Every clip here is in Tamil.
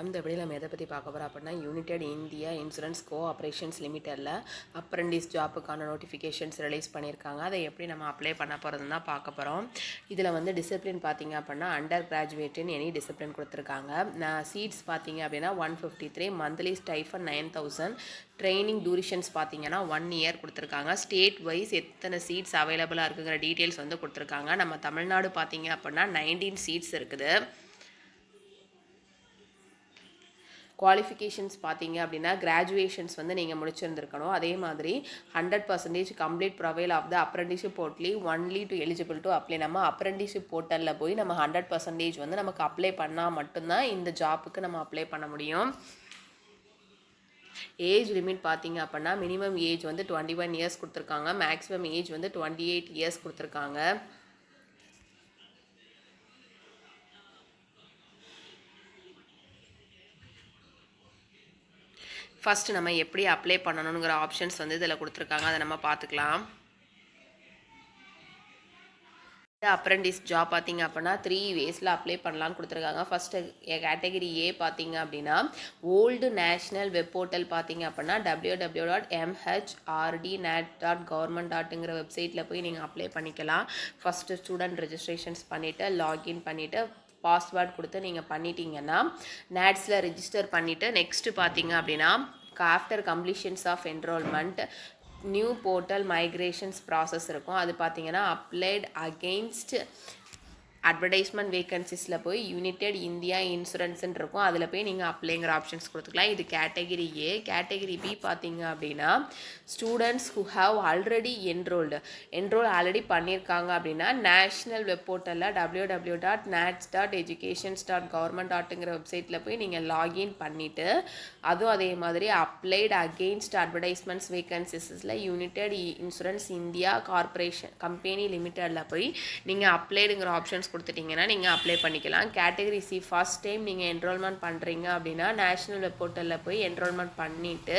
வணக்கம் இந்த நம்ம எதை பற்றி பார்க்க போகிறோம் அப்படின்னா United India insurance co operations லிமிட்டடில் apprentice ஜாப்புக்கான நோட்டிஃபிகேஷன்ஸ் ரிலீஸ் பண்ணியிருக்காங்க. அதை எப்படி நம்ம அப்ளை பண்ண போகிறதுன்னு தான் பார்க்க போகிறோம் இதில் வந்து டிசிப்ளின் பார்த்தீங்க அப்படின்னா அண்டர் கிராஜுவேட்னு எனி டிசிப்ளின் கொடுத்துருக்காங்க. நான் சீட்ஸ் பார்த்தீங்க அப்படின்னா one fifty three monthly stipend nine thousand training durations பார்த்தீங்கன்னா ஒன் இயர் கொடுத்துருக்காங்க. ஸ்டேட் வைஸ் எத்தனை சீட்ஸ் அவைலபிளாக இருக்குங்கிற டீட்டெயில்ஸ் வந்து கொடுத்துருக்காங்க. நம்ம தமிழ்நாடு பார்த்தீங்க அப்படின்னா நைன்டீன் சீட்ஸ் இருக்குது. குவாலிஃபிகேஷன்ஸ் பார்த்தீங்க அப்படின்னா கிராஜுவேஷன்ஸ் வந்து நீங்கள் முடிச்சிருந்துருக்கணும். அதே மாதிரி hundred percentage complete profile of the apprenticeship portal only to eligible to apply நம்ம அப்ரண்டிஷிப் போர்ட்டலில் போய் நம்ம ஹண்ட்ரட் பர்சன்டேஜ் வந்து நமக்கு அப்ளை பண்ணால் மட்டும்தான் இந்த ஜாப்புக்கு நம்ம அப்ளை பண்ண முடியும். ஏஜ் லிமிட் பார்த்தீங்க அப்படின்னா மினிமம் ஏஜ் வந்து டுவெண்ட்டி ஒன் இயர்ஸ் கொடுத்துருக்காங்க. மேக்ஸிமம் ஏஜ் வந்து டுவெண்ட்டி எயிட் இயர்ஸ் கொடுத்துருக்காங்க. ஃபஸ்ட்டு நம்ம எப்படி அப்ளை பண்ணணுங்கிற ஆப்ஷன்ஸ் வந்து இதில் கொடுத்துருக்காங்க. அதை நம்ம பார்த்துக்கலாம். அப்ரண்டிஸ் ஜாப் பார்த்தீங்க அப்படின்னா த்ரீ வேஸில் அப்ளை பண்ணலான்னு கொடுத்துருக்காங்க. ஃபஸ்ட்டு கேட்டகரி ஏ பார்த்தீங்க அப்படின்னா ஓல்டு நேஷ்னல் வெப் போர்ட்டல் பார்த்தீங்க அப்படின்னா W W dot MHRD NAT dot government டாட்டுங்கிற வெப்சைட்டில் போய் நீங்கள் அப்ளை பண்ணிக்கலாம். ஃபஸ்ட்டு ஸ்டூடெண்ட் ரெஜிஸ்ட்ரேஷன்ஸ் பண்ணிவிட்டு லாகின் பண்ணிவிட்டு பாஸ்வேர்ட் கொடுத்து நீங்கள் பண்ணிட்டீங்கன்னா நேட்ஸில் ரிஜிஸ்டர் பண்ணிவிட்டு நெக்ஸ்ட்டு பார்த்தீங்க அப்படின்னா after completions of enrolment new portal migrations process இருக்கும். அது பார்த்திங்கன்னா அப்ளைட் அகெயின்ஸ்ட் அட்வர்டைஸ்மெண்ட் வேகன்சிஸில் போய் யுனைடெட் இந்தியா இன்சூரன்ஸ்ன்னு இருக்கும் அதில் போய் நீங்கள் அப்ளைங்கிற ஆப்ஷன்ஸ் கொடுத்துக்கலாம். இது கேட்டகிரி ஏ கேட்டகிரி பி பார்த்தீங்க அப்படின்னா students who have already enrolled enrol already பண்ணியிருக்காங்க அப்படின்னா நேஷ்னல் வெப் போர்ட்டலில் W W dot NATS dot educations dot government டாட்டுங்கிற வெப்சைட்டில் போய் நீங்கள் லாகின் பண்ணிவிட்டு அதுவும் அதே மாதிரி applied against advertisements வேகன்சிஸில் United insurance India corporation company லிமிட்டடில் போய் நீங்கள் அப்ளைடுங்கிற ஆப்ஷன்ஸ் கொடுத்துட்டிங்கன்னா நீங்கள் அப்ளை பண்ணிக்கலாம். கேட்டகரி சி ஃபஸ்ட் டைம் நீங்கள் என்ரோல்மெண்ட் பண்ணுறீங்க அப்படின்னா நேஷ்னல் வெப் போர்ட்டலில் போய் என்ரோல்மெண்ட் பண்ணிவிட்டு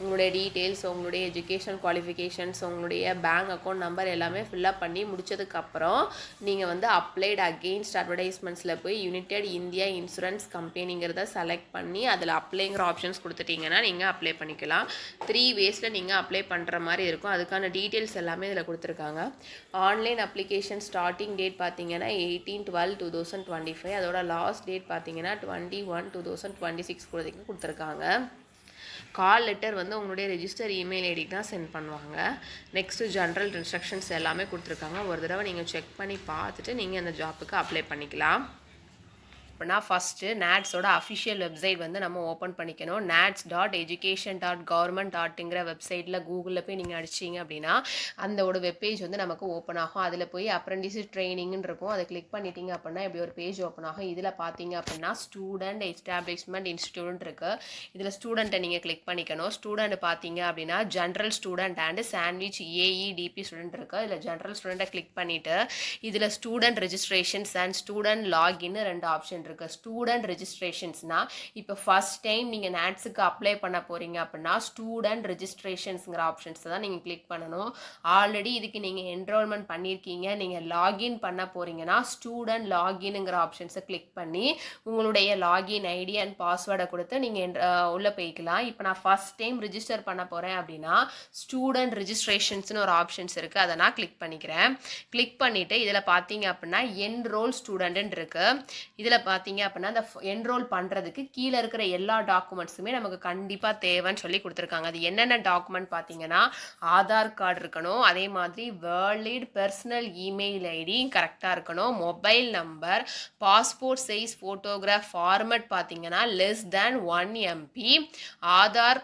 உங்களுடைய டீட்டெயில்ஸ் உங்களுடைய எஜுகேஷன் குவாலிஃபிகேஷன்ஸ் உங்களுடைய பேங்க் அக்கௌண்ட் நம்பர் எல்லாமே ஃபில்அப் பண்ணி முடிச்சதுக்கப்புறம் நீங்கள் வந்து அப்ளைடு அகெயின்ஸ்ட் அட்வர்டைஸ்மெண்ட்ஸில் போய் யுனைடெட் இந்தியா இன்சூரன்ஸ் கம்பெனிங்கிறத செலக்ட் பண்ணி அதில் அப்ளைங்கிற ஆப்ஷன்ஸ் கொடுத்துட்டிங்கன்னா நீங்கள் அப்ளை பண்ணிக்கலாம். த்ரீ வேஸில் நீங்கள் அப்ளை பண்ணுற மாதிரி இருக்கும். அதுக்கான டீட்டெயில்ஸ் எல்லாமே இதில் கொடுத்துருக்காங்க. ஆன்லைன் அப்ளிகேஷன் ஸ்டார்டிங் டேட் பார்த்தீங்கன்னா eighteen twelve two thousand twenty five அதோட லாஸ்ட் டேட் பார்த்தீங்கன்னா twenty one two thousand twenty six குழந்தைக்கு கொடுத்துருக்காங்க. கால் லெட்டர் வந்து உங்களுடைய ரெஜிஸ்டர் இமெயில் ஐடிக்கு தான் சென்ட் பண்ணுவாங்க. நெக்ஸ்ட்டு ஜென்ரல் இன்ஸ்ட்ரக்ஷன்ஸ் எல்லாமே கொடுத்துருக்காங்க. ஒரு தடவை நீங்கள் செக் பண்ணி பார்த்துட்டு நீங்கள் அந்த ஜாப்புக்கு அப்ளை பண்ணிக்கலாம். அப்படின்னா ஃபஸ்ட்டு நேட்ஸோட அஃபிஷியல் வெப்சைட் வந்து நம்ம ஓப்பன் பண்ணிக்கணும். NATS dot education dot government டாட்டுங்கிற வெப்சைட்டில் கூகுளில் போய் நீங்கள் அடிச்சிங்க அப்படின்னா அந்தோட வெப்பேஜ் வந்து நமக்கு ஓப்பன் ஆகும். அதில் போய் அப்ரண்டிஸ் ட்ரைனிங்னு இருக்கும். அதை கிளிக் பண்ணிட்டீங்க அப்படின்னா இப்படி ஒரு பேஜ் ஓப்பன் ஆகும்? இதில் பார்த்தீங்க அப்படின்னா ஸ்டூடெண்ட் எஸ்டாப்ளிஷ்மெண்ட் இன்ஸ்டியூட் இருக்குது இதில் ஸ்டூடெண்ட்டை நீங்கள் கிளிக் பண்ணிக்கணும். ஸ்டூடெண்ட் பார்த்தீங்க அப்படின்னா general student and sandwich AEDP student இருக்குது இதில் ஜென்ரல் ஸ்டூடெண்ட்டை கிளிக் பண்ணிவிட்டு இதில் ஸ்டூடெண்ட் ரெஜிஸ்ட்ரேஷன்ஸ் அண்ட் ஸ்டூடெண்ட் லாகின்னு ரெண்டு ஆப்ஷன் இருக்குது ஸ்டூடெண்ட் ரெஜிஸ்ட்ரேஷன்ஸ்னால் இப்போ ஃபஸ்ட் டைம் நீங்கள் நேட்ஸுக்கு அப்ளை பண்ண போகிறீங்க அப்படின்னா ஸ்டூடெண்ட் ரெஜிஸ்ட்ரேஷன்ஸுங்கிற ஆப்ஷன்ஸை தான் நீங்கள் கிளிக் பண்ணணும். ஆல்ரெடி இதுக்கு நீங்கள் என்ரோல்மெண்ட் பண்ணியிருக்கீங்க நீங்கள் லாகின் பண்ண போகிறீங்கன்னா ஸ்டூடெண்ட் லாகின்ங்கிற ஆப்ஷன்ஸை கிளிக் பண்ணி உங்களுடைய லாகின் ஐடி அண்ட் பாஸ்வேர்டை கொடுத்து நீங்கள் உள்ளே போய்க்கலாம். இப்போ நான் ஃபஸ்ட் டைம் ரிஜிஸ்டர் பண்ண போகிறேன் அப்படின்னா ஸ்டூடெண்ட் ரிஜிஸ்ட்ரேஷன்ஸ்னு ஒரு ஆப்ஷன்ஸ் இருக்குது அதை நான் கிளிக் பண்ணிக்கிறேன். கிளிக் பண்ணிவிட்டு இதில் பார்த்தீங்க அப்படின்னா என்ரோல் ஸ்டூடெண்ட்டுன்னு இருக்குது இதில் பார்த்தீங்க அப்படின்னா அந்த என்ரோல் பண்ணுறதுக்கு கீழே இருக்கிற எல்லா டாக்குமெண்ட்ஸுமே நமக்கு கண்டிப்பாக தேவைன்னு சொல்லி கொடுத்துருக்காங்க. அது என்னென்ன டாக்குமெண்ட் பார்த்தீங்கன்னா ஆதார் கார்டு இருக்கணும் அதே மாதிரி வேர்லிட் பர்சனல் இமெயில் ஐடி கரெக்டாக இருக்கணும் mobile number passport size photograph format பார்த்தீங்கன்னா less than one MB Aadhaar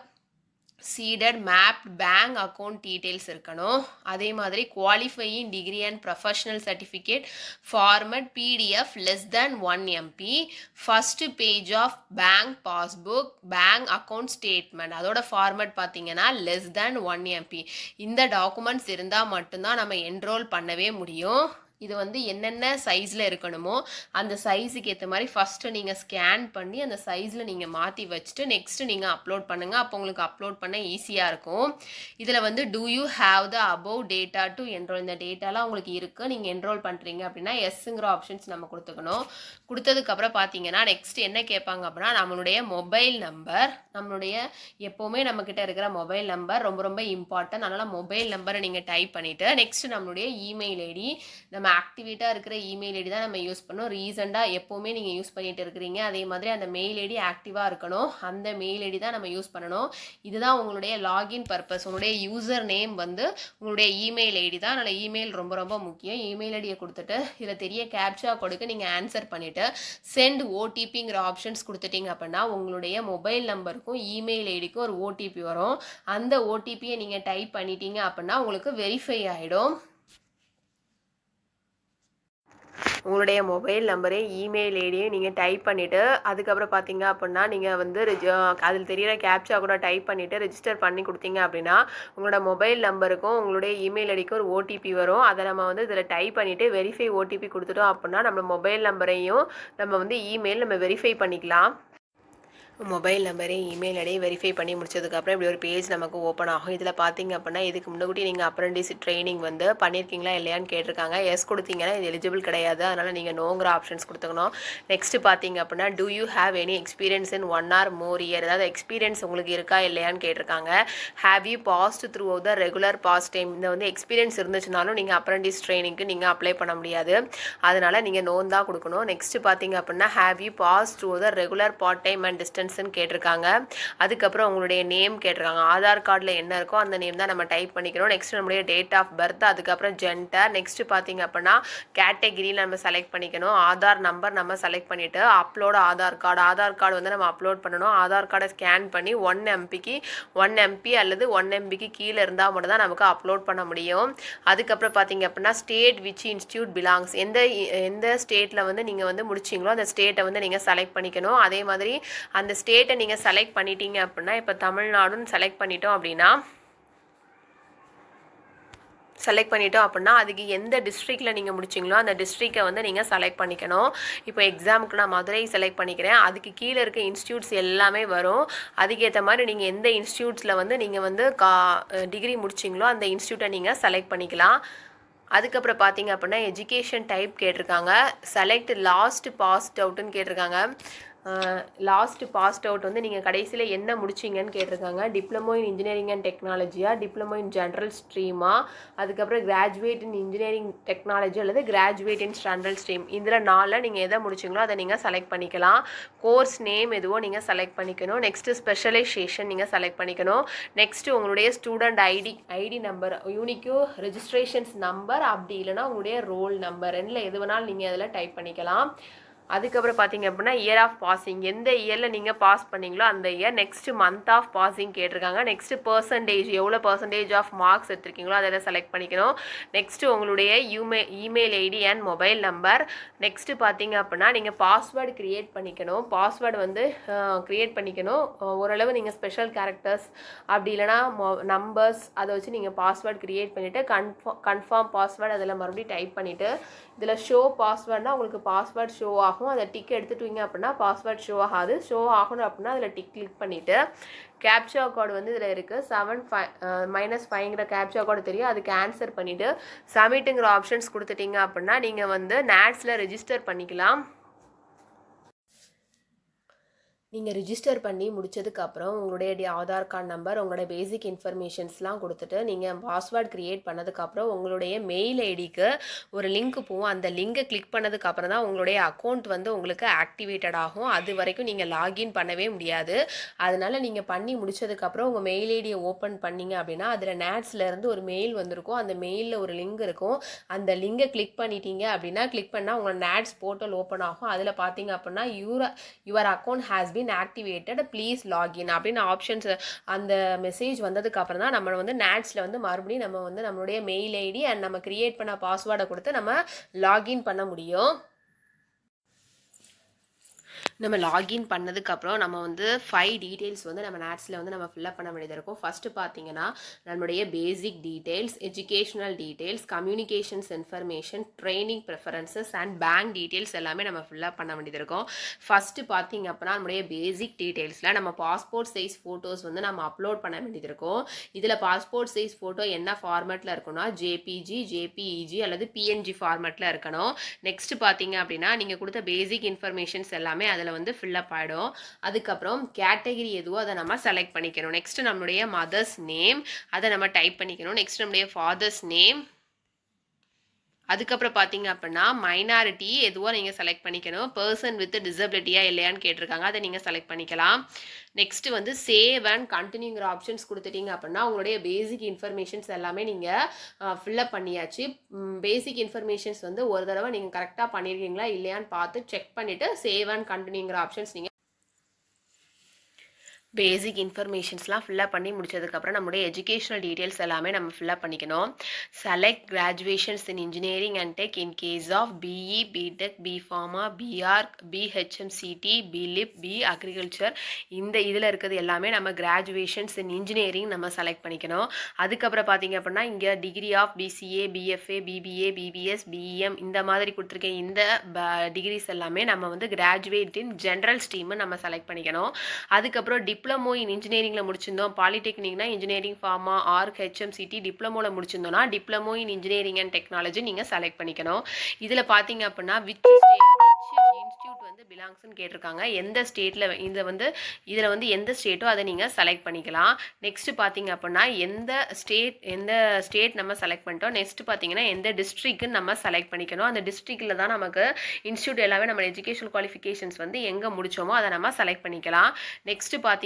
seeded map bank account details இருக்கணும். அதே மாதிரி qualifying degree and professional certificate format PDF less than one MB first page of bank passbook bank account statement அதோட ஃபார்மட் பார்த்தீங்கன்னா லெஸ் தேன் ஒன் எம்பி இந்த டாக்குமெண்ட்ஸ் இருந்தால் மட்டும்தான் நம்ம என்ரோல் பண்ணவே முடியும். இது வந்து என்னென்ன சைஸில் இருக்கணுமோ அந்த சைஸுக்கு ஏற்ற மாதிரி ஃபஸ்ட்டு நீங்கள் ஸ்கேன் பண்ணி அந்த சைஸில் நீங்கள் மாற்றி வச்சுட்டு நெக்ஸ்ட்டு நீங்கள் அப்லோட் பண்ணுங்கள் அப்போ உங்களுக்கு அப்லோட் பண்ண ஈஸியாக இருக்கும். இதில் வந்து do you have the above data to enrol இந்த டேட்டாலாம் உங்களுக்கு இருக்குது நீங்கள் என்ரோல் பண்ணுறீங்க அப்படின்னா எஸ்ஸுங்கிற ஆப்ஷன்ஸ் நம்ம கொடுத்துக்கணும். கொடுத்ததுக்கப்புறம் பார்த்தீங்கன்னா நெக்ஸ்ட் என்ன கேட்பாங்க அப்படின்னா நம்மளுடைய மொபைல் நம்பர் நம்மளுடைய எப்போவுமே நம்மக்கிட்ட இருக்கிற மொபைல் நம்பர் ரொம்ப ரொம்ப இம்பார்ட்டன்ட் அதனால் மொபைல் நம்பரை நீங்கள் டைப் பண்ணிவிட்டு நெக்ஸ்ட் நம்மளுடைய இமெயில் ஐடி நம்ம ஆக்டிவேட்டாக இருக்கிற இமெயில் ஐடி தான் நம்ம யூஸ் பண்ணோம் ரீசெண்டாக எப்போவுமே நீங்கள் யூஸ் பண்ணிகிட்டு இருக்கிறீங்க. அதே மாதிரி அந்த மெயில் ஐடி ஆக்டிவாக இருக்கணும். அந்த மெயில் ஐடி தான் நம்ம யூஸ் பண்ணணும். இதுதான் உங்களுடைய லாகின் பர்பஸ் உங்களுடைய யூசர் நேம் வந்து உங்களுடைய இமெயில் ஐடி தான். அதனால் இமெயில் ரொம்ப ரொம்ப முக்கியம். இமெயில் ஐடியை கொடுத்துட்டு இதில் தெரிய கேப்சா கொடுக்க நீங்கள் ஆன்சர் பண்ணிவிட்டு சென்ட் ஓடிபிங்கிற ஆப்ஷன்ஸ் கொடுத்துட்டீங்க அப்படின்னா உங்களுடைய மொபைல் நம்பருக்கும் இமெயில் ஐடிக்கும் ஒரு ஓடிபி வரும். அந்த ஓடிபியை நீங்கள் டைப் பண்ணிட்டீங்க அப்படின்னா உங்களுக்கு வெரிஃபை ஆகிடும் உங்களுடைய மொபைல் நம்பரையும் இமெயில் ஐடியும் நீங்கள் டைப் பண்ணிவிட்டு அதுக்கப்புறம் பார்த்தீங்க அப்படின்னா நீங்கள் வந்து ரிஜ அதில் தெரியிற கேப்சா கூட டைப் பண்ணிவிட்டு ரிஜிஸ்டர் பண்ணி கொடுத்தீங்க அப்படின்னா உங்களோட மொபைல் நம்பருக்கும் உங்களுடைய இமெயில் ஐடிக்கும் ஒரு ஓடிபி வரும். அதை நம்ம வந்து இதில் டைப் பண்ணிவிட்டு வெரிஃபை ஓடிபி கொடுத்துட்டோம் அப்படின்னா நம்ம மொபைல் நம்பரையும் நம்ம வந்து இமெயில் நம்ம வெரிஃபை பண்ணிக்கலாம். Mobile number email ID verify பண்ணி முடிச்சதுக்கப்புறம் இப்படி ஒரு பேஜ் நமக்கு ஓப்பன் ஆகும். இதில் பார்த்தீங்க அப்படின்னா இதுக்கு முன்னாடி நீங்கள் அப்ரண்டிஸ் ட்ரைனிங் வந்து பண்ணியிருக்கீங்களா இல்லையான்னு கேட்டிருக்காங்க. எஸ் கொடுத்தீங்கன்னா இது எலிஜிபிள் கிடையாது. அதனால் நீங்கள் நோங்கிற ஆப்ஷன்ஸ் கொடுத்துக்கணும். நெக்ஸ்ட்டு பார்த்தீங்க அப்படின்னா do you have any experience in one or more year ஏதாவது எக்ஸ்பீரியன்ஸ் உங்களுக்கு இருக்கா இல்லையான்னு கேட்டிருக்காங்க. Have you passed through the regular part time இந்த வந்து எக்ஸ்பீரியன்ஸ் இருந்துச்சுனாலும் நீங்கள் அப்ரண்டிஸ் ட்ரைனிங்க்கு நீங்கள் அப்ளை பண்ண முடியாது. அதனால் நீங்கள் நோன் தான் கொடுக்கணும். நெக்ஸ்ட்டு பார்த்தீங்க அப்படின்னா have you pass through the regular part time and distance டிஸ்டன்ஸ்னு கேட்டிருக்காங்க. அதுக்கப்புறம் உங்களுடைய நேம் கேட்டிருக்காங்க. ஆதார் கார்டில் என்ன இருக்கோ அந்த நேம் தான் நம்ம டைப் பண்ணிக்கணும் நெக்ஸ்ட் நம்மளுடைய டேட் ஆஃப் பர்த் அதுக்கப்புறம் ஜென்டர் நெக்ஸ்ட் பார்த்தீங்க அப்படின்னா கேட்டகிரியில் நம்ம செலக்ட் பண்ணிக்கணும். ஆதார் நம்பர் நம்ம செலக்ட் பண்ணிவிட்டு upload Aadhaar card Aadhaar card வந்து நம்ம அப்லோட் பண்ணணும். ஆதார் கார்டை ஸ்கேன் பண்ணி ஒன் எம்பிக்கு ஒன் எம்பி அல்லது ஒன் எம்பிக்கு கீழே இருந்தால் மட்டும் தான் நமக்கு அப்லோட் பண்ண முடியும். அதுக்கப்புறம் பார்த்தீங்க அப்படின்னா ஸ்டேட் விச் இன்ஸ்டியூட் பிலாங்ஸ் எந்த எந்த ஸ்டேட்டில் வந்து நீங்கள் வந்து முடிச்சிங்களோ அந்த ஸ்டேட்டை வந்து நீங்கள் செலக்ட் பண்ணிக்கணும். அதே மாதிரி அந்த ஸ்டேட்டை நீங்கள் செலக்ட் பண்ணிட்டீங்க அப்படின்னா இப்போ தமிழ்நாடுன்னு செலக்ட் பண்ணிட்டோம் அப்படின்னா செலக்ட் பண்ணிட்டோம் அப்படின்னா அதுக்கு எந்த டிஸ்ட்ரிக்டில் நீங்கள் முடிச்சிங்களோ அந்த டிஸ்ட்ரிக்டை வந்து நீங்கள் செலக்ட் பண்ணிக்கணும். இப்போ எக்ஸாமுக்கு நான் மதுரை செலக்ட் பண்ணிக்கிறேன். அதுக்கு கீழே இருக்க இன்ஸ்டியூட்ஸ் எல்லாமே வரும். அதுக்கேற்ற மாதிரி நீங்கள் எந்த இன்ஸ்டியூட்ஸில் வந்து நீங்கள் வந்து கா டிகிரி முடிச்சிங்களோ அந்த இன்ஸ்டியூட்டை நீங்கள் செலக்ட் பண்ணிக்கலாம். அதுக்கப்புறம் பார்த்தீங்க அப்படின்னா எஜுகேஷன் டைப் கேட்டிருக்காங்க. செலக்ட் லாஸ்ட் பாஸ்ட் அவுட்டுன்னு கேட்டிருக்காங்க. லாஸ்ட் பாஸ்ட் அவுட் வந்து நீங்கள் கடைசியில் என்ன முடிச்சிங்கன்னு கேட்டிருக்காங்க. டிப்ளமோ இன் இன்ஜினியரிங் அண்ட் டெக்னாலஜியா டிப்ளமோ இன் ஜென்ரல் ஸ்ட்ரீமா அதுக்கப்புறம் கிராஜுவேட் இன் இன்ஜினியரிங் டெக்னாலஜி அல்லது கிராஜுவேட் இன் ஸ்டாண்டர்ட் ஸ்ட்ரீம் இதில் நாளில் நீங்கள் எதை முடிச்சிங்களோ அதை நீங்கள் செலக்ட் பண்ணிக்கலாம். கோர்ஸ் நேம் எதுவோ நீங்கள் செலக்ட் பண்ணிக்கணும். நெக்ஸ்ட்டு ஸ்பெஷலைசேஷன் நீங்கள் செலக்ட் பண்ணிக்கணும். நெக்ஸ்ட்டு உங்களுடைய student ID ID number unique registrations number அப்படி இல்லைனா உங்களுடைய ரோல் நம்பர் ரெண்டில் எது வேணாலும் நீங்கள் அதில் டைப் பண்ணிக்கலாம். அதுக்கப்புறம் பார்த்தீங்க அப்படின்னா இயர் ஆஃப் பாசிங் எந்த இயரில் நீங்கள் பாஸ் பண்ணீங்களோ அந்த year next month of passing கேட்டிருக்காங்க. நெக்ஸ்ட் பர்சன்டேஜ் எவ்வளோ பர்சன்டேஜ் ஆஃப் மார்க்ஸ் எடுத்திருக்கீங்களோ அதில் செலக்ட் பண்ணிக்கணும். நெக்ஸ்ட்டு உங்களுடைய யூமே email ID and mobile number next பார்த்தீங்க அப்படின்னா நீங்கள் பாஸ்வேர்டு க்ரியேட் பண்ணிக்கணும். பாஸ்வேர்டு வந்து க்ரியேட் பண்ணிக்கணும். ஓரளவு நீங்கள் ஸ்பெஷல் கேரக்டர்ஸ் அப்படி இல்லைனா மொ நம்பர்ஸ் அதை வச்சு நீங்கள் பாஸ்வேர்டு க்ரியேட் பண்ணிவிட்டு கன்ஃபார்ம் கன்ஃபார்ம் பாஸ்வேர்டு அதில் மறுபடியும் டைப் பண்ணிவிட்டு இதில் ஷோ பாஸ்வேர்ட்னா உங்களுக்கு பாஸ்வேர்டு ஷோ ஆகும் ஆகும். அதை டிக் எடுத்துட்டீங்க அப்படின்னா பாஸ்வேர்ட் ஷோ ஆகாது. ஷோ ஆகணும் அப்படின்னா அதில் டிக் கிளிக் பண்ணிவிட்டு கேப்சா கோடு வந்து இதில் இருக்குது செவன் ஃபைவ் மைனஸ் ஃபைவ்ங்கிற கேப்சா கோடு தெரியும். அதுக்கு ஆன்சர் பண்ணிவிட்டு சப்மிட்டுங்கிற ஆப்ஷன்ஸ் கொடுத்துட்டீங்க அப்படின்னா நீங்கள் வந்து நேட்ஸில் ரெஜிஸ்டர் பண்ணிக்கலாம். நீங்கள் ரிஜிஸ்டர் பண்ணி முடிச்சதுக்கப்புறம் உங்களுடைய ஆதார் கார்டு நம்பர் உங்களோட பேசிக் இன்ஃபர்மேஷன்ஸ்லாம் கொடுத்துட்டு நீங்கள் பாஸ்வேர்ட் க்ரியேட் பண்ணதுக்கப்புறம் உங்களுடைய மெயில் ஐடிக்கு ஒரு லிங்க் போகும். அந்த லிங்கை கிளிக் பண்ணதுக்கப்புறம் தான் உங்களுடைய அக்கௌண்ட் வந்து உங்களுக்கு ஆக்டிவேட்டட் ஆகும். அது வரைக்கும் நீங்கள் லாகின் பண்ணவே முடியாது. அதனால் நீங்கள் பண்ணி முடிச்சதுக்கப்புறம் உங்கள் மெயில் ஐடியை ஓப்பன் பண்ணீங்க அப்படின்னா அதில் நேட்ஸ்லேருந்து ஒரு மெயில் வந்திருக்கும். அந்த மெயிலில் ஒரு லிங்க் இருக்கும். அந்த லிங்கை கிளிக் பண்ணிட்டீங்க அப்படின்னா கிளிக் பண்ணால் உங்களோட நேட்ஸ் போர்ட்டல் ஓப்பன் ஆகும். அதில் பார்த்தீங்க அப்படின்னா your your account has been activated please login அப்படின்னு ஆப்ஷன்ஸ் அந்த மெசேஜ் வந்ததுக்கு அப்புறம் தான் நம்ம வந்து நேட்ஸில் வந்து மறுபடியும் நம்ம வந்து நம்மளுடைய மெயில் ஐடி அண்ட் நம்ம கிரியேட் பண்ண பாஸ்வேர்டை கொடுத்து நம்ம லாகின் பண்ண முடியும். நம்ம லாகின் பண்ணதுக்கப்புறம் நம்ம வந்து ஃபைவ் டீட்டெயில்ஸ் வந்து நம்ம நேட்ஸில் வந்து நம்ம ஃபில்லப் பண்ண வேண்டியது இருக்கும். ஃபஸ்ட்டு பார்த்தீங்கன்னா நம்மளுடைய basic details educational details communications information training preferences and bank details எல்லாமே நம்ம ஃபில்லப் பண்ண வேண்டியது இருக்கும். ஃபஸ்ட்டு பார்த்தீங்க அப்படின்னா நம்மளுடைய பேசிக் டீட்டெயில்ஸில் நம்ம பாஸ்போர்ட் சைஸ் ஃபோட்டோஸ் வந்து நம்ம அப்லோட் பண்ண வேண்டியது இருக்கும். இதில் பாஸ்போர்ட் சைஸ் ஃபோட்டோ என்ன ஃபார்மேட்டில் இருக்குன்னா ஜேபிஜி ஜேபிஇஜி அல்லது பிஎன்ஜி ஃபார்மேட்டில் இருக்கணும். நெக்ஸ்ட் பார்த்தீங்க அப்படின்னா நீங்கள் கொடுத்த பேசிக் இன்ஃபர்மேஷன்ஸ் எல்லாமே அதில் வந்து ஃபில்லப் ஆகிடும் அதுக்கப்புறம் கேட்டகிரி எதுவோ அதை நம்ம செலக்ட் பண்ணிக்கணும். நெக்ஸ்ட் நம்மளுடைய மதர்ஸ் நேம் அதை நம்ம டைப் பண்ணிக்கணும். நெக்ஸ்ட் நம்மளுடைய ஃபாதர்ஸ் நேம் அதுக்கப்புறம் பார்த்தீங்க அப்படின்னா மைனாரிட்டி எதுவோ நீங்கள் செலக்ட் பண்ணிக்கணும். பர்சன் வித் டிசபிலிட்டியா இல்லையான்னு கேட்டிருக்காங்க. அதை நீங்கள் செலக்ட் பண்ணிக்கலாம். நெக்ஸ்ட் வந்து சேவ் அண்ட் கண்டினியூங்கிற ஆப்ஷன்ஸ் கொடுத்துட்டீங்க அப்படின்னா உங்களுடைய பேசிக் இன்ஃபர்மேஷன்ஸ் எல்லாமே நீங்கள் ஃபில்லப் பண்ணியாச்சு. பேசிக் இன்ஃபர்மேஷன்ஸ் வந்து ஒரு தடவை நீங்கள் கரெக்டாக பண்ணியிருக்கீங்களா இல்லையான்னு பார்த்து செக் பண்ணிவிட்டு சேவ் அண்ட் கண்டினியூங்கிற ஆப்ஷன்ஸ் நீங்கள் பேசிக் இன்ஃபர்மேஷன்ஸ்லாம் ஃபில்லப் பண்ணி முடிச்சதுக்கப்புறம் நம்மளுடைய எஜுகேஷனல் டீட்டெயில்ஸ் எல்லாமே நம்ம ஃபில்லப் பண்ணிக்கணும். Select graduations in engineering and tech in case of BE BTech B Pharma B Arch B HMCT Philip B agriculture இந்த இதில் இருக்கிறது எல்லாமே நம்ம கிராஜுவேஷன்ஸ் இன் இன்ஜினியரிங் நம்ம செலக்ட் பண்ணிக்கணும். அதுக்கப்புறம் பார்த்தீங்க அப்படின்னா இங்கே degree of BCA BFA BBA BBS BEM இந்த மாதிரி கொடுத்துருக்க இந்த டிகிரிஸ் எல்லாமே நம்ம வந்து கிராஜுவேட் இன் ஜென்ரல் ஸ்ட்ரீமு நம்ம செலக்ட் பண்ணிக்கணும். அதுக்கப்புறம் டிப் டிப்ளமோ இன் இன்ஜினியரிங்கில் முடிச்சிருந்தோம். பாலிடெக்னிக்னா இன்ஜினியரிங் ஃபார்மா ஆர்க் ஹெச்எம்சிடி டிப்ளமோவில் முடிச்சிருந்தோம்னா diploma in engineering and technology நீங்கள் செலக்ட் பண்ணிக்கணும். இதில் பார்த்தீங்க அப்படின்னா விச் இன்ஸ்டியூட் வந்து பிலாங்ஸ்னு கேட்டிருக்காங்க. எந்த ஸ்டேட்டில் இதை வந்து இதில் வந்து எந்த ஸ்டேட்டோ அதை நீங்கள் செலக்ட் பண்ணிக்கலாம். நெக்ஸ்ட் பார்த்தீங்க அப்படின்னா எந்த ஸ்டேட் எந்த ஸ்டேட் நம்ம செலக்ட் பண்ணிட்டோம். நெக்ஸ்ட் பார்த்தீங்கன்னா எந்த டிஸ்ட்ரிக்ட்னு நம்ம செலக்ட் பண்ணிக்கணும். அந்த டிஸ்ட்ரிக்டில் தான் நமக்கு இன்ஸ்டியூட் எல்லாமே நம்ம எஜுகேஷன் குவாலிஃபிகேஷன்ஸ் வந்து எங்கே முடித்தோமோ அதை நம்ம செலக்ட் பண்ணிக்கலாம். நெக்ஸ்ட் பார்த்தீங்க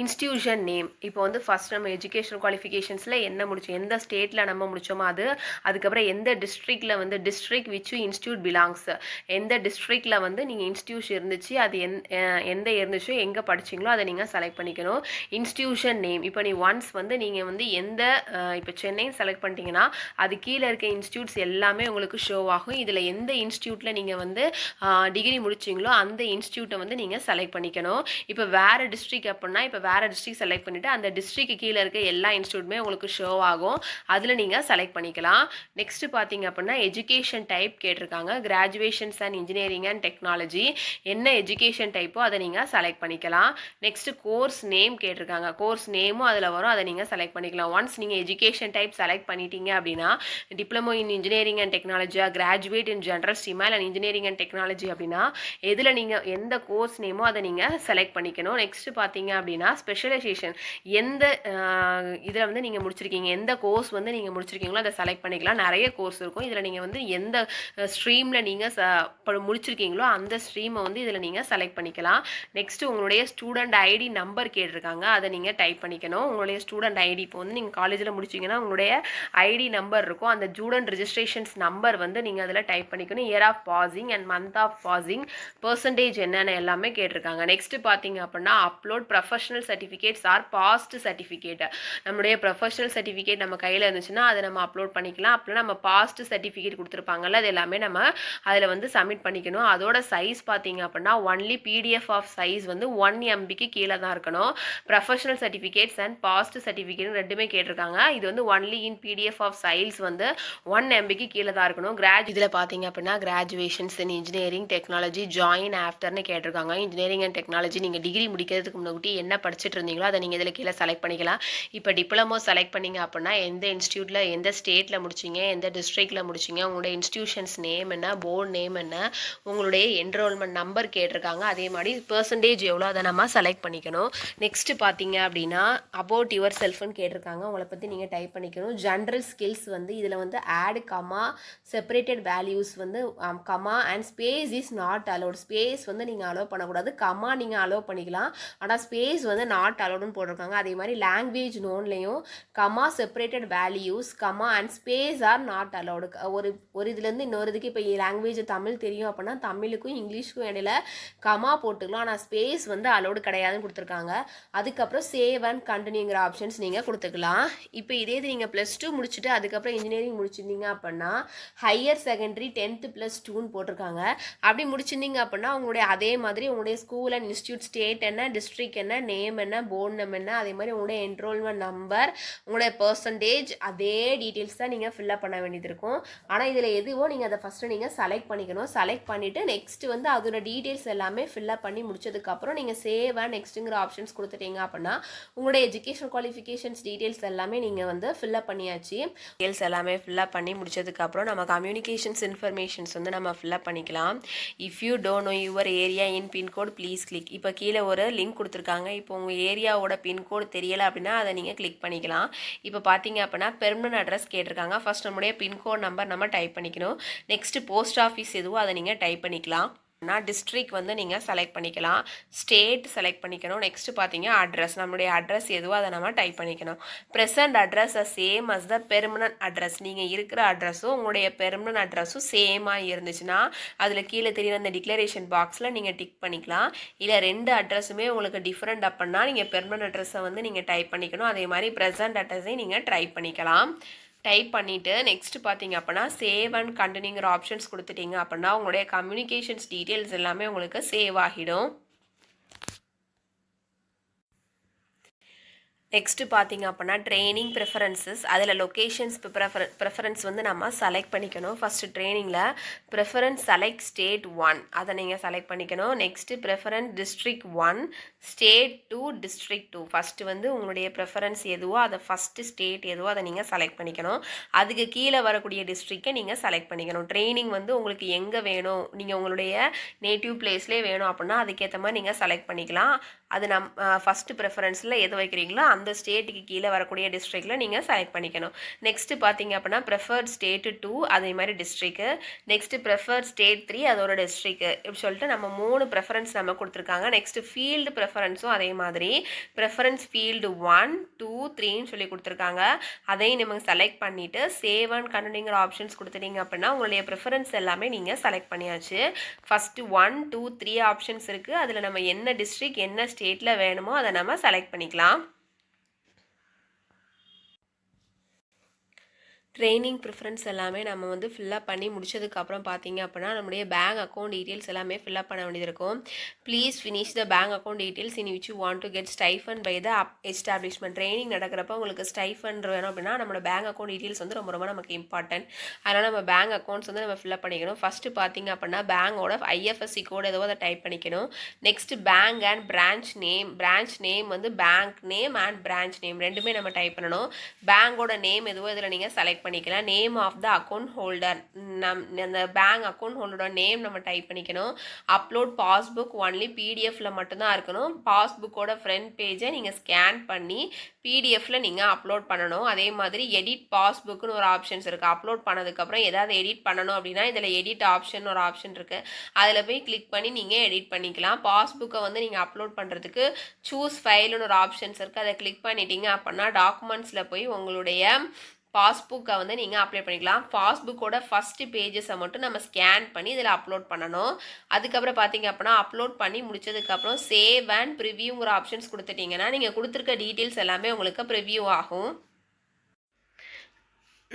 இன்ஸ்டியூஷன் நேம். இப்போ வந்து ஃபஸ்ட் நம்ம எஜுகேஷன் குவாலிஃபிகேஷன்ஸில் என்ன முடிச்சோம்? எந்த ஸ்டேட்டில் நம்ம முடிச்சோமோ அது அதுக்கப்புறம் எந்த டிஸ்ட்ரிக்டில் வந்து டிஸ்ட்ரிக்ட் விச் இன்ஸ்டியூட் பிலாங்ஸ் எந்த டிஸ்ட்ரிக்டில் வந்து நீங்கள் இன்ஸ்டியூஷன் இருந்துச்சு அது எந் எந்த இருந்துச்சோ எங்கே படிச்சீங்களோ அதை நீங்கள் செலக்ட் பண்ணிக்கணும். இன்ஸ்டியூஷன் நேம் இப்போ நீ ஒன்ஸ் வந்து நீங்கள் வந்து எந்த இப்போ சென்னைன்னு செலக்ட் பண்ணிட்டீங்கன்னா அது கீழே இருக்க இன்ஸ்டியூட்ஸ் எல்லாமே உங்களுக்கு ஷோ ஆகும். இதில் எந்த இன்ஸ்டியூட்டில் நீங்கள் வந்து டிகிரி முடிச்சிங்களோ அந்த இன்ஸ்டியூட்டை வந்து நீங்கள் செலக்ட் பண்ணிக்கணும். இப்போ வேறு டிஸ்ட்ரிக் அப்படின்னா இப்போ வேறு டிஸ்ட்ரிக் செலக்ட் பண்ணிவிட்டு அந்த டிஸ்ட்ரிக்கு கீழே இருக்க எல்லா இன்ஸ்டியூட்டுமே உங்களுக்கு ஷோ ஆகும். அதில் நீங்கள் செலக்ட் பண்ணிக்கலாம். நெக்ஸ்ட் பார்த்தீங்க அப்படின்னா எஜுகேஷன் டைப் கேட்டிருக்காங்க. Graduations and engineering and technology என்ன எஜுகேஷன் டைப்போ அதை நீங்கள் செலக்ட் பண்ணிக்கலாம். நெக்ஸ்ட்டு கோர்ஸ் நேம் கேட்டிருக்காங்க. கோர்ஸ் நேமும் அதில் வரும். அதை நீங்கள் செலக்ட் பண்ணிக்கலாம். ஒன்ஸ் நீங்கள் எஜுகேஷன் டைப் செலக்ட் பண்ணிட்டீங்க அப்படின்னா டிப்ளமோ இன் இன்ஜினியரிங் அண்ட் டெக்னாலஜியா கிராஜுவேட் இன் ஜென்ரல் ஸ்ட்ரீமா இல்லை இன்ஜினியரிங் அண்ட் டெக்னாலஜி அப்படின்னா எதில் நீங்கள் எந்த கோர்ஸ் நேமோ அதை நீங்கள் செலக்ட் பண்ணிக்கணும். நெக்ஸ்ட் பார்த்தீங்க அப்படின்னா ஸ்பெஷலைசேஷன் எந்த இதில் வந்து நீங்கள் முடிச்சிருக்கீங்க எந்த கோர்ஸ் வந்து நீங்கள் முடிச்சிருக்கீங்களோ அதை செலக்ட் பண்ணிக்கலாம். நிறைய கோர்ஸ் இருக்கும். இதில் நீங்கள் வந்து எந்த ஸ்ட்ரீமில் நீங்கள் ச ப- முடிச்சிருக்கீங்களோ அந்த ஸ்ட்ரீமை வந்து இதில் நீங்கள் செலக்ட் பண்ணிக்கலாம். நெக்ஸ்ட் உங்களுடைய ஸ்டூடெண்ட் ஐடி நம்பர் கேட்டிருக்காங்க. அதை நீங்கள் டைப் பண்ணிக்கணும். உங்களுடைய ஸ்டூடெண்ட் ஐடி இப்போ வந்து நீங்கள் காலேஜில் முடிச்சீங்கன்னா உங்களுடைய ஐடி நம்பர் இருக்கும். அந்த ஸ்டூடெண்ட் ரிஜிஸ்ட்ரேஷன்ஸ் நம்பர் வந்து நீங்கள் அதில் டைப் பண்ணிக்கணும். Year of passing and month of passing percentage என்னென்ன எல்லாமே கேட்டிருக்காங்க. நெக்ஸ்ட் பார்த்தீங்க அப்படின்னா upload professional certificates or passed certificate நம்மளுடைய ப்ரொஃபஷனல் சர்டிஃபிகேட் நம்ம கையில் இருந்துச்சுன்னா அதை நம்ம அப்லோட் பண்ணிக்கலாம். அப்படின்னா நம்ம பாஸ்ட் சர்டிஃபிகேட் கொடுத்துருப்பாங்கல்ல அது எல்லாமே நம்ம அதில் வந்து சப்மிட் பண்ணிக்கணும். அதோட சைஸ் பார்த்தீங்க அப்படின்னா ஒன்லி பிடிஎஃப் ஆஃப் சைஸ் வந்து ஒன் எம்பிக்கு கீழே தான் இருக்கணும். Professional certificates and past certificate ரெண்டுமே கேட்டிருக்காங்க. இது வந்து ஒன்லி இன் பிடிஎஃப் ஆஃப் சைல்ஸ் வந்து ஒன் எம்பிக்கு கீழே தான் இருக்கணும். கிராஜ் இதில் பார்த்தீங்க அப்படின்னா graduations in engineering technology join after கேட்டிருக்காங்க. இன்ஜினியரிங் அண்ட் டெக்னாலஜி நீங்கள் டிகிரி முடிக்கிறதுக்கு முன்னாடி என்ன படிச்சுட்டு இருந்தீங்களோ அதை நீங்கள் இதில் கீழே செலக்ட் பண்ணிக்கலாம். இப்போ டிப்ளமோ செலக்ட் பண்ணீங்க அப்படின்னா எந்த இன்ஸ்டியூட்டில் எந்த ஸ்டேட்டில் முடிச்சீங்க எந்த டிஸ்ட்ரிக்டில் முடிச்சீங்க உங்களுடைய இன்ஸ்டியூஷன்ஸ் நேம் என்ன போர்டு நேம் என்ன உங்களுடைய என்ரோல்மெண்ட் நம்பர் கேட்டிருக்காங்க அதே மாதிரி பர்சன்டேஜ் எவ்வளோ அதை நம்ம செலக்ட் பண்ணிக்கணும். நெக்ஸ்ட்டு பார்த்தீங்க அப்படின்னா அபவுட் யுவர் செல்ஃப்னு கேட்டிருக்காங்க உங்களை பற்றி நீங்கள் டைப் பண்ணிக்கணும். ஜென்ரல் ஸ்கில்ஸ் வந்து இதில் வந்து ஆட் கமா செப்பரேட்டட் வேல்யூஸ் வந்து comma and space is not allowed space வந்து நீங்கள் அலோவ் பண்ணக்கூடாது கமா நீங்கள் அலோவ் பண்ணிக்கலாம். ஆனால் ஸ்பேஸ் வந்து வந்து நாட் அலோடுன்னு போட்டிருக்காங்க. அதே மாதிரி language நோன்லேயும் comma separated values comma and space are not allowed ஒரு ஒரு இதுலேருந்து இன்னொரு இதுக்கு இப்போ லாங்குவேஜ் தமிழ் தெரியும் அப்படின்னா தமிழுக்கும் இங்கிலீஷுக்கும் இடையில கமா போட்டுக்கலாம். ஆனால் ஸ்பேஸ் வந்து அலோடு கிடையாதுன்னு கொடுத்துருக்காங்க. அதுக்கப்புறம் சேவ் அண்ட் கண்டினியூங்கிற ஆப்ஷன்ஸ் நீங்கள் கொடுத்துக்கலாம். இப்போ இதே இது நீங்கள் ப்ளஸ் டூ முடிச்சுட்டு அதுக்கப்புறம் இன்ஜினியரிங் முடிச்சிருந்தீங்க அப்படின்னா ஹையர் செகண்டரி டென்த்து ப்ளஸ் டூன்னு போட்டிருக்காங்க. அப்படி முடிச்சிருந்தீங்க அப்படின்னா உங்களுடைய அதே மாதிரி உங்களுடைய ஸ்கூல் அண்ட் இன்ஸ்டியூட் ஸ்டேட் என்ன டிஸ்ட்ரிக்ட் என்ன நேம் என்ன போர்டு நேம் என்ன அதே மாதிரி உங்களுடைய என்ரோல்மெண்ட் நம்பர் உங்களுடைய பர்சன்டேஜ் அதே டீட்டெயில்ஸ் தான் நீங்கள் ஃபில்அப் பண்ண வேண்டியது இருக்கும். ஆனால் இதில் எதுவோ நீங்கள் அதை ஃபஸ்ட்டு நீங்கள் செலக்ட் பண்ணிக்கணும். செலக்ட் பண்ணிவிட்டு நெக்ஸ்ட் வந்து அதோட டீட்டெயில்ஸ் எல்லாமே ஃபில்அப் பண்ணி முடிச்சதுக்கப்புறம் நீங்கள் சேவ் அண்ட் நெக்ஸ்ட்டுங்கிற ஆப்ஷன்ஸ் கொடுத்துட்டீங்க அப்படின்னா உங்களுடைய எஜுகேஷன் குவாலிஃபிகேஷன்ஸ் டீட்டெயில்ஸ் எல்லாமே நீங்கள் வந்து ஃபில்அப் பண்ணியாச்சு. டீட்டெயில்ஸ் எல்லாமே ஃபில்அப் பண்ணி முடிச்சதுக்கப்புறம் நம்ம கம்யூனிகேஷன்ஸ் இன்ஃபர்மேஷன்ஸ் வந்து நம்ம ஃபில்அப் பண்ணிக்கலாம். If you don't know your area in pincode please click இப்போ கீழே ஒரு லிங்க் கொடுத்துருக்காங்க. இப்போ இப்போ உங்கள் ஏரியாவோட பின்கோடு தெரியலை அப்படின்னா அதை நீங்கள் கிளிக் பண்ணிக்கலாம். இப்போ பார்த்தீங்க அப்படின்னா பெர்மனன்ட் அட்ரஸ் கேட்டிருக்காங்க. ஃபஸ்ட் நம்முடைய பின்கோட் நம்பர் நம்ம டைப் பண்ணிக்கணும். நெக்ஸ்ட்டு போஸ்ட் ஆஃபீஸ் எதுவோ அதை நீங்கள் டைப் பண்ணிக்கலாம். நான் டிஸ்ட்ரிக் வந்து நீங்கள் செலக்ட் பண்ணிக்கலாம். ஸ்டேட் செலக்ட் பண்ணிக்கணும். நெக்ஸ்ட்டு பார்த்தீங்க அட்ரஸ் நம்மளுடைய அட்ரஸ் எதுவோ அதை நம்ம டைப் பண்ணிக்கணும். Present address same as the permanent address நீங்கள் இருக்கிற அட்ரஸும் உங்களுடைய பெர்மனன்ட் அட்ரஸும் சேமாக இருந்துச்சுன்னா அதில் கீழே தெரியுற அந்த டிக்ளரேஷன் பாக்ஸில் நீங்கள் டிக் பண்ணிக்கலாம். இல்லை ரெண்டு அட்ரஸுமே உங்களுக்கு டிஃப்ரெண்ட் அப்படின்னா நீங்கள் பெர்மனன்ட் அட்ரஸை வந்து நீங்கள் டைப் பண்ணிக்கணும். அதே மாதிரி ப்ரெசன்ட் அட்ரஸையும் நீங்கள் ட்ரை பண்ணிக்கலாம். டைப் பண்ணிவிட்டு நெக்ஸ்ட் பார்த்தீங்க அப்படின்னா சேவ் அண்ட் கண்டினியூங்கிற ஆப்ஷன்ஸ் கொடுத்துட்டீங்க அப்படின்னா உங்களுடைய கம்யூனிகேஷன்ஸ் டீட்டெயில்ஸ் எல்லாமே உங்களுக்கு சேவ் ஆகிடும். நெக்ஸ்ட்டு பார்த்தீங்க அப்படின்னா ட்ரைனிங் ப்ரிஃபரன்சஸ் அதில் லொக்கேஷன்ஸ் ப்ரிஃபர ப்ரிஃபரன்ஸ் வந்து நம்ம செலக்ட் பண்ணிக்கணும். ஃபஸ்ட்டு ட்ரைனிங்கில் ப்ரிஃபரன்ஸ் செலக்ட் ஸ்டேட் ஒன் அதை நீங்கள் செலக்ட் பண்ணிக்கணும். Next preference district one state two district two first வந்து உங்களுடைய ப்ரிஃபரன்ஸ் எதுவோ அதை ஃபஸ்ட்டு ஸ்டேட் எதுவோ அதை நீங்கள் செலக்ட் பண்ணிக்கணும். அதுக்கு கீழே வரக்கூடிய டிஸ்ட்ரிக்டை நீங்கள் செலக்ட் பண்ணிக்கணும். ட்ரைனிங் வந்து உங்களுக்கு எங்கே வேணும்? நீங்கள் உங்களுடைய நேட்டிவ் பிளேஸ்லேயே வேணும் அப்படின்னா அதுக்கேற்ற மாதிரி நீங்கள் செலக்ட் பண்ணிக்கலாம். அது நம் ஃபஸ்ட்டு ப்ரிஃபரன்ஸில் எது வைக்கிறீங்களோ அந்த ஸ்டேட்டுக்கு கீழே வரக்கூடிய டிஸ்ட்ரிக்டில் நீங்கள் செலக்ட் பண்ணிக்கணும். நெக்ஸ்ட்டு பார்த்தீங்க அப்படின்னா ப்ரிஃபர்ட் ஸ்டேட்டு டூ அதே மாதிரி district next preferred state three அதோட டிஸ்ட்ரிக்கு இப்படி சொல்லிட்டு நம்ம மூணு ப்ரெஃபரன்ஸ் நம்ம கொடுத்துருக்காங்க. நெக்ஸ்ட்டு ஃபீல்டு ப்ரெஃபரன்ஸும் அதே மாதிரி. ப்ரெஃபரன்ஸ் ஃபீல்டு ஒன் டூ த்ரீன்னு சொல்லி கொடுத்துருக்காங்க. அதையும் நம்ம செலக்ட் பண்ணிவிட்டு சேவ் அண்ட் கண்டினியூங்கிற ஆப்ஷன்ஸ் கொடுத்துட்டீங்க அப்படின்னா உங்களுடைய ப்ரிஃபரன்ஸ் எல்லாமே நீங்கள் செலக்ட் பண்ணியாச்சு. First one two three options இருக்குது அதில் நம்ம என்ன டிஸ்ட்ரிக் என்ன ஸ்டேட்டில் வேணுமோ அதை நம்ம செலக்ட் பண்ணிக்கலாம். ட்ரைனிங் ப்ரிஃபரன்ஸ் எல்லாமே நம்ம வந்து ஃபில்லப் பண்ணி முடிச்சதுக்கப்புறம் பார்த்தீங்க அப்படின்னா நம்முடைய பேங்க் அக்கௌண்ட் டீட்டெயில்ஸ் எல்லாமே ஃபில்லப் பண்ண வேண்டியது இருக்கும். Please finish the bank account details in which you want to get stipend by the up establishment training நடக்கிறப்ப உங்களுக்கு ஸ்டைஃபன் வேணும் அப்படின்னா நம்மளோட பேங்க் அக்கௌண்ட் டீட்டெயில்ஸ் வந்து ரொம்ப ரொம்ப நமக்கு இம்பார்ட்டன்ட் அதனால் நம்ம பேங்க் அக்கௌண்ட்ஸ் வந்து நம்ம ஃபில்லப் பண்ணிக்கணும். ஃபஸ்ட்டு பார்த்தீங்க அப்படின்னா பேங்கோட ஐஎஃப்எஸ்சி கோட் ஏதோ அதை டைப் பண்ணிக்கணும். Next bank and branch name branch name வந்து bank name and branch name ரெண்டுமே நம்ம டைப் பண்ணணும். பேங்கோட நேம் எதுவோ இதில் நீங்கள் செலக்ட் பண்ணிக்கலாம். Name of the account holder நம் அந்த பேங்க் அக்கௌண்ட் ஹோல்டரோட நேம் நம்ம டைப் பண்ணிக்கணும். அப்லோட் பாஸ்புக் ஒன்லி பிடிஎஃப்ல மட்டும்தான் இருக்கணும். பாஸ்புக்கோட ஃப்ரண்ட் பேஜை நீங்கள் ஸ்கேன் பண்ணி பிடிஎஃப்ல நீங்கள் அப்லோட் பண்ணணும். அதே மாதிரி எடிட் பாஸ்புக்குன்னு ஒரு ஆப்ஷன்ஸ் இருக்குது அப்லோட் பண்ணதுக்கப்புறம் ஏதாவது எடிட் பண்ணணும் அப்படின்னா இதில் எடிட் ஆப்ஷன் ஒரு ஆப்ஷன் இருக்குது அதில் போய் கிளிக் பண்ணி நீங்கள் எடிட் பண்ணிக்கலாம். பாஸ்புக்கை வந்து நீங்கள் அப்லோட் பண்ணுறதுக்கு சூஸ் ஃபைல்னு ஒரு ஆப்ஷன்ஸ் இருக்குது அதை கிளிக் பண்ணிட்டீங்க அப்படின்னா டாக்குமெண்ட்ஸில் போய் உங்களுடைய பாஸ்புக்கை வந்து நீங்கள் அப்ளை பண்ணிக்கலாம். பாஸ்புக்கோட ஃபஸ்ட்டு பேஜஸை மட்டும் நம்ம ஸ்கேன் பண்ணி இதில் அப்லோட் பண்ணணும். அதுக்கப்புறம் பார்த்தீங்க அப்படின்னா அப்லோட் பண்ணி முடிச்சதுக்கப்புறம் சேவ் அண்ட் ப்ரிவியூங்கிற ஆப்ஷன்ஸ் கொடுத்துட்டிங்கன்னா நீங்கள் கொடுத்துருக்க டீட்டெயில்ஸ் எல்லாமே உங்களுக்கு ப்ரிவியூ ஆகும்.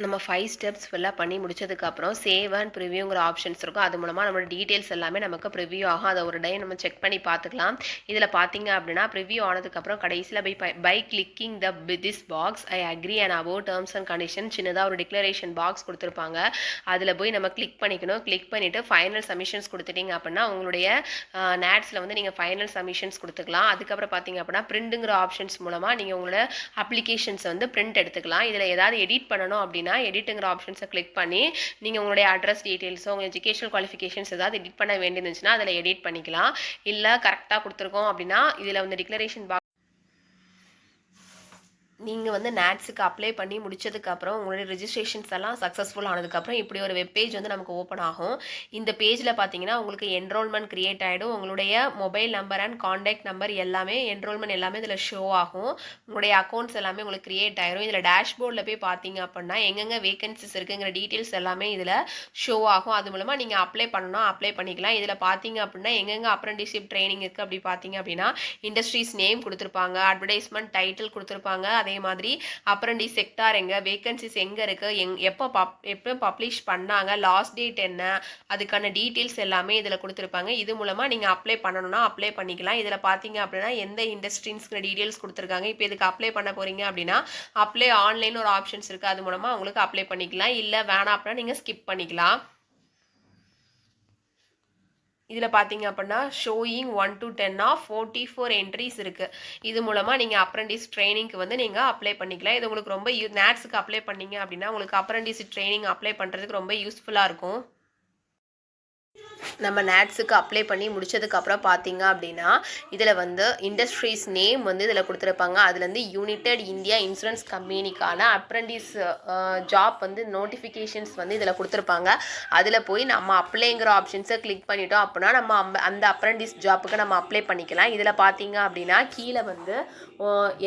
நம்ம ஃபைவ் ஸ்டெப்ஸ் ஃபுல்லாக பண்ணி முடிச்சதுக்கப்புறம் சேவ் அண்ட் ப்ரிவியூங்கிற ஆப்ஷன்ஸ் இருக்கும். அது மூலமாக நம்மளோட டீட்டெயில்ஸ் எல்லாமே நமக்கு ப்ரிவியூ ஆகும். அதை ஒரு டைம் நம்ம செக் பண்ணி பார்த்துக்கலாம். இதில் பார்த்தீங்க அப்படின்னா ப்ரிவியூ ஆனதுக்கப்புறம் கடைசியில் by by clicking the this box I agree and above terms and condition சின்னதாக ஒரு டிக்ளரேஷன் பாக்ஸ் கொடுத்துருப்பாங்க. அதில் போய் நம்ம கிளிக் பண்ணிக்கணும். கிளிக் பண்ணிவிட்டு ஃபைனல் சப்மிஷன்ஸ் கொடுத்துட்டீங்க அப்படின்னா உங்களுடைய நேட்ஸில் வந்து நீங்கள் ஃபைனல் சப்மிஷன்ஸ் கொடுத்துக்கலாம். அதுக்கப்புறம் பார்த்தீங்க அப்படின்னா பிரிண்ட்டுங்கிற ஆப்ஷன்ஸ் மூலமாக நீங்கள் உங்களோட அப்ளிகேஷன்ஸை வந்து பிரிண்ட் எடுத்துக்கலாம். இதில் ஏதாவது எடிட் பண்ணணும் அப்படின்னா எடிட்டுங்கிற ஆப்ஷன்ஸை கிளிக் பண்ணி நீங்கள் உங்களுடைய அட்ரஸ் டீட்டெயில்ஸோ உங்கள் எஜுகேஷனல் குவாலிஃபிகேஷன்ஸ் ஏதாவது எடிட் பண்ண வேண்டியிருந்துச்சுன்னா அதில் எடிட் பண்ணிக்கலாம். இல்லை கரெக்டாக கொடுத்துருக்கோம் அப்படின்னா இதில் வந்து டிக்ளரேஷன் பாக்ஸ் நீங்கள் வந்து நேட்ஸுக்கு அப்ளை பண்ணி முடிச்சதுக்கப்புறம் உங்களுடைய ரிஜிஸ்ட்ரேஷன்ஸ் எல்லாம் சக்ஸஸ்ஃபுல் ஆனதுக்கப்புறம் இப்படி ஒரு வெப் பேஜ் வந்து நமக்கு ஓப்பன் ஆகும். இந்த பேஜில் பார்த்தீங்கன்னா உங்களுக்கு என்ரோல்மெண்ட் க்ரியேட் ஆகிடும் உங்களுடைய mobile number and contact number எல்லாமே என்ரோல்மெண்ட் எல்லாமே இதில் ஷோ ஆகும். உங்களுடைய அக்கௌண்ட்ஸ் எல்லாமே உங்களுக்கு க்ரியேட் ஆகிரும் இதில் டேஷ்போர்டில் போய் பார்த்தீங்க அப்படின்னா எங்கெங்கே வேகன்சிஸ் இருக்குங்கிற டீட்டெயில்ஸ் எல்லாமே இதில் ஷோ ஆகும். அது மூலமாக நீங்கள் அப்ளை பண்ணணும் அப்ளை பண்ணிக்கலாம். இதில் பார்த்தீங்க அப்படின்னா எங்கெங்கே அப்ரண்டிஷிப் ட்ரைனிங் இருக்குது அப்படி பார்த்தீங்க அப்படின்னா இண்டஸ்ட்ரீஸ் நேம் கொடுத்துருப்பாங்க அட்வர்டைஸ்மெண்ட் டைட்டில் கொடுத்துருப்பாங்க அதே மாதிரி அப்ரண்டிஸ் செக்டார் எங்கே வேகன்சிஸ் எங்கே இருக்குது எங் எப்போ பப் எப்போ பப்ளிஷ் பண்ணாங்க லாஸ்ட் டேட் என்ன அதுக்கான டீட்டெயில்ஸ் எல்லாமே இதில் கொடுத்துருப்பாங்க. இது மூலமாக நீங்கள் அப்ளை பண்ணணும்னா அப்ளை பண்ணிக்கலாம். இதில் பார்த்தீங்க அப்படின்னா எந்த இண்டஸ்ட்ரீஸ்க்கு டீட்டெயில்ஸ் கொடுத்துருக்காங்க. இப்போ இதுக்கு அப்ளை பண்ண போகிறீங்க அப்படின்னா அப்ளை ஆன்லைன் ஒரு ஆப்ஷன்ஸ் இருக்குது அது மூலமாக உங்களுக்கு அப்ளை பண்ணிக்கலாம். இல்லை வேணாம் அப்படின்னா நீங்கள் ஸ்கிப் பண்ணிக்கலாம். இதில் பார்த்தீங்க அப்படின்னா ஷோயிங் ஒன் டு டென்னா ஃபோர்ட்டி ஃபோர் என்ட்ரிஸ் இருக்குது இது மூலமாக நீங்கள் அப்ரண்டிஸ் ட்ரைனிங்க்கு வந்து நீங்கள் அப்ளை பண்ணிக்கலாம். இது உங்களுக்கு ரொம்ப யூ நேட்ஸுக்கு அப்ளை பண்ணீங்க அப்படின்னா உங்களுக்கு அப்ரண்டிஸ் ட்ரைனிங் அப்ளை பண்ணுறதுக்கு ரொம்ப யூஸ்ஃபுல்லாக இருக்கும். நம்ம நேட்ஸுக்கு அப்ளை பண்ணி முடிச்சதுக்கப்புறம் பார்த்தீங்க அப்படின்னா இதில் வந்து இண்டஸ்ட்ரீஸ் நேம் வந்து இதில் கொடுத்துருப்பாங்க. அதுலேருந்து யுனைடெட் இந்தியா இன்சூரன்ஸ் கம்பெனிக்கான அப்ரண்டிஸ் ஜாப் வந்து நோட்டிஃபிகேஷன்ஸ் வந்து இதில் கொடுத்துருப்பாங்க. அதில் போய் நம்ம அப்ளைங்கிற ஆப்ஷன்ஸை கிளிக் பண்ணிட்டோம் அப்படின்னா நம்ம அந்த அப்ரண்டிஸ் ஜாப்புக்கு நம்ம அப்ளை பண்ணிக்கலாம். இதில் பார்த்தீங்க அப்படின்னா கீழே வந்து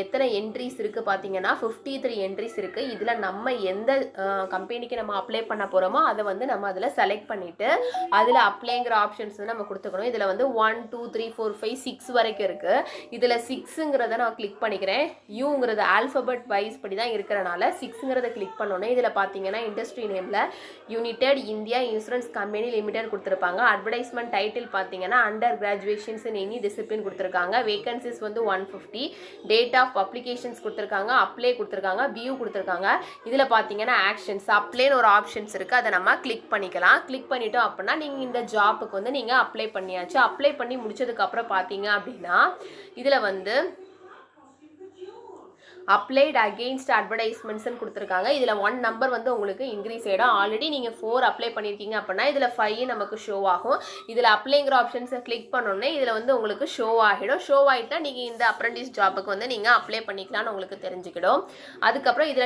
எத்தனை என்ட்ரிஸ் இருக்குது பார்த்தீங்கன்னா ஃபிஃப்டி த்ரீ என்ட்ரிஸ் இருக்குது இதில் நம்ம எந்த கம்பெனிக்கு நம்ம அப்ளை பண்ண போகிறோமோ அதை வந்து நம்ம அதில் செலக்ட் பண்ணிவிட்டு அதில் அப்ளைங்கிற ஆப்ஷன்ஸ் வந்து நம்ம கொடுத்துக்கணும். இதில் வந்து one two three four five six வரைக்கும் இருக்குது இதில் சிக்ஸுங்கிறத நான் கிளிக் பண்ணிக்கிறேன். யூங்கிறது ஆல்ஃபபெட் வைஸ் படி தான் இருக்கிறனால சிக்ஸுங்கிறத கிளிக் பண்ணோன்னே இதில் பார்த்தீங்கன்னா இண்டஸ்ட்ரி நேமில் United India Insurance Company Limited கொடுத்துருப்பாங்க. அட்வர்டைஸ்மெண்ட் டைட்டில் பார்த்தீங்கன்னா under graduations in any discipline கொடுத்துருக்காங்க. வேகன்சிஸ் வந்து one fifty date of applications கொடுத்துருக்காங்க. அப்ளை கொடுத்துருக்காங்க. வியூ கொடுத்துருக்காங்க. இதில் பார்த்தீங்கன்னா ஆக்ஷன்ஸ் அப்ளைன்னு ஒரு ஆப்ஷன்ஸ் இருக்குது அதை நம்ம கிளிக் பண்ணிக்கலாம். கிளிக் பண்ணிட்டோம் அப்படின்னா நீங்கள் இந்த ஜாப்புக்கு வந்து நீங்கள் அப்ளை பண்ணியாச்சு. அப்ளை பண்ணி முடிச்சதுக்கப்புறம் பார்த்தீங்க அப்படின்னா இதில் வந்து அப்ளைட் அகெயின்ஸ்ட் அட்வர்டைஸ்மெண்ட்ஸ்னு கொடுத்துருக்காங்க. இதில் ஒன் நம்பர் வந்து உங்களுக்கு இன்க்ரீஸ் ஆகிடும் ஆல்ரெடி நீங்கள் ஃபோர் அப்ளை பண்ணியிருக்கீங்க அப்படின்னா இதில் ஃபைவ் நமக்கு ஷோ ஆகும். இதில் அப்ளைங்கிற ஆப்ஷன்ஸை கிளிக் பண்ணோன்னே இதில் வந்து உங்களுக்கு ஷோ ஆகிடும். ஷோ ஆகிட்டா நீங்கள் இந்த அப்ரண்டிஸ் ஜாபுக்கு வந்து நீங்கள் அப்ளை பண்ணிக்கலாம்னு உங்களுக்கு தெரிஞ்சுக்கிடும். அதுக்கப்புறம் இதில்